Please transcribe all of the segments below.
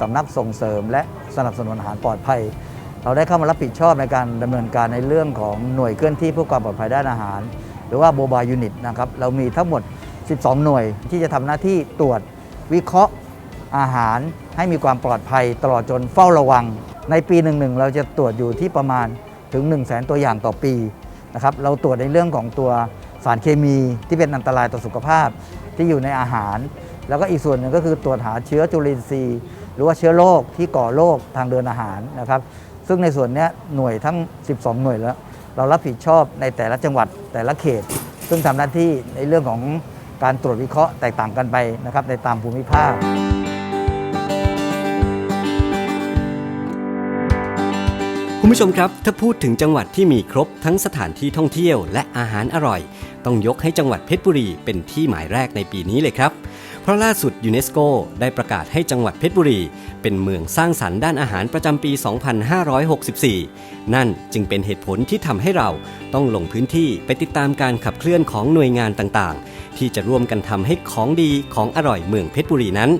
สำนักส่งเสริม และสนับสนุนอาหารปลอดภัย เราได้เข้ามารับผิดชอบในการดำเนินการในเรื่องของหน่วยเคลื่อนที่เพื่อความปลอดภัยด้านอาหาร หรือว่าโบบายยูนิตนะครับเรามีทั้งหมด 12 หน่วยที่จะทำหน้าที่ตรวจวิเคราะห์อาหารให้มีความปลอดภัยตลอดจนเฝ้าระวัง ในปีหนึ่งๆเราจะตรวจอยู่ที่ประมาณถึง 1 0 0 0 0แตัวอย่างต่อปีนะครับเราตรวจในเรื่องของตัวสารเคมีที่เป็นอันตรายต่อสุขภาพที่อยู่ในอาหาร แล้วก็อีกส่วนหนึ่งก็คือตรวจหาเชื้อจุลินทรีย์ รือว่าเชื้อโรคที่ก่อโรคทางเดินอาหารนะครับ ซึ่งในส่วนนี้หน่วยทั้ง 12 หน่วยแล้ว เรารับผิดชอบในแต่ละจังหวัดแต่ละเขต ซึ่งทำหน้าที่ในเรื่องของการตรวจวิเคราะห์แตกต่างกันไปนะครับในตามภูมิภาคคุณผู้ชมครับ ถ้าพูดถึงจังหวัดที่มีครบทั้งสถานที่ท่องเที่ยวและอาหารอร่อย ต้องยกให้จังหวัดเพชรบุรีเป็นที่หมายแรกในปีนี้เลยครับ ราะล่าสุดยูเนสโกได้ประกาศให้จังหวัดเพชรบุรี เป็นเมืองสร้างสรรค์ด้านอาหารประจำปี 2564 นั่นจึงเป็นเหตุผลที่ทำให้เราต้องลงพื้นที่ไปติดตามการขับเคลื่อนของหน่วยงานต่างๆ ที่จะร่วมกันทำให้ของดีของอร่อยเมืองเพชรบุรีนั้น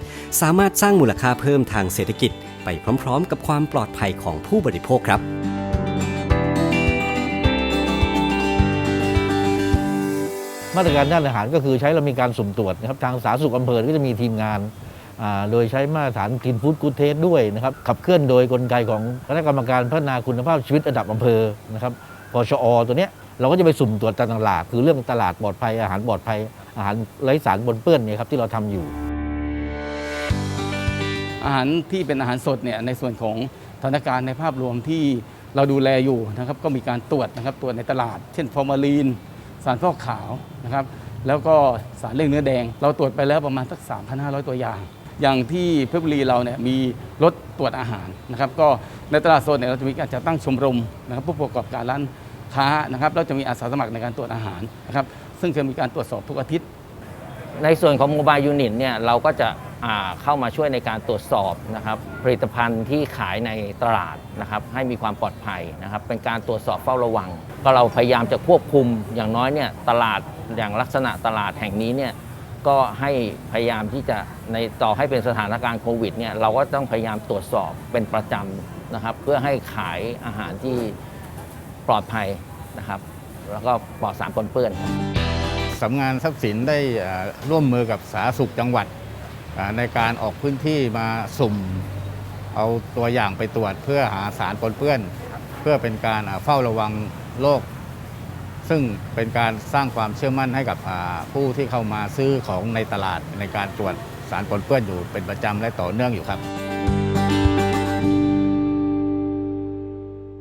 สามารถสร้างมูลค่าเพิ่มทางเศรษฐกิจ ไปพร้อมๆ กับความปลอดภัยของผู้บริโภคครับ มาตรการด้านอาหารก็คือใช้เรามีการสุ่มตรวจนะครับทางสาธารณสุขอำเภอก็จะมีทีมงานโดยใช้มาตรฐานกินฟู้ดกูเทสด้วยนะครับขับเคลื่อนโดยกลไกของคณะกรรมการพัฒนาคุณภาพชีวิตระดับอำเภอนะครับพชอตัวเนี้ยเราก็จะไปสุ่มตรวจตามตลาด คือเรื่องตลาดปลอดภัย อาหารปลอดภัย อาหารไร้สารปนเปื้อนเนี่ยครับที่เราทำอยู่ อาหารที่เป็นอาหารสดเนี่ยในส่วนของสถานการณ์ในภาพรวมที่เราดูแลอยู่นะครับก็มีการตรวจนะครับตรวจในตลาด เช่นฟอร์มาลีนารฟอกขาวนะครับแล้วก็สารเร่งเนื้อแดง เราตรวจไปแล้วประมาณสัก 3,500 ตัวอย่าง อย่างที่เพชรบุรีเราเนี่ยมีรถตรวจอาหารนะครับก็ในตลาดสดเนี่ยเราจะมีการจัดตั้งชมรมนะครับผู้ประกอบการร้านค้านะครับแล้วจะมีอาสาสมัครในการตรวจอาหารนะครับซึ่งจะมีการตรวจสอบทุกอาทิตย์ ในส่วนของโมบายยูนิตเนี่ยเราก็จะ เข้ามาช่วยในการตรวจสอบนะครับผลิตภัณฑ์ที่ขายในตลาดนะครับให้มีความปลอดภัยนะครับเป็นการตรวจสอบเฝ้าระวัง ก็เราพยายามจะควบคุมอย่างน้อยเนี่ยตลาดอย่างลักษณะตลาดแห่งนี้เนี่ยก็ให้พยายามที่จะในต่อให้เป็นสถานการณ์โควิดเนี่ยเราก็ต้องพยายามตรวจสอบเป็นประจำนะครับ เพื่อให้ขายอาหารที่ปลอดภัยนะครับ แล้วก็ปลอดสารปนเปื้อนสำนักงานทรัพย์สินได้ร่วมมือกับสาธารณสุขจังหวัด ในการออกพื้นที่มาสุ่ม เอาตัวอย่างไปตรวจเพื่อหาสารปนเปื้อน เพื่อเป็นการเฝ้าระวังโรคซึ่งเป็นการสร้างความเชื่อมั่นให้กับผู้ที่เข้ามาซื้อของในตลาดในการตรวจสารปนเปื้อนอยู่เป็นประจำและต่อเนื่องอยู่ครับ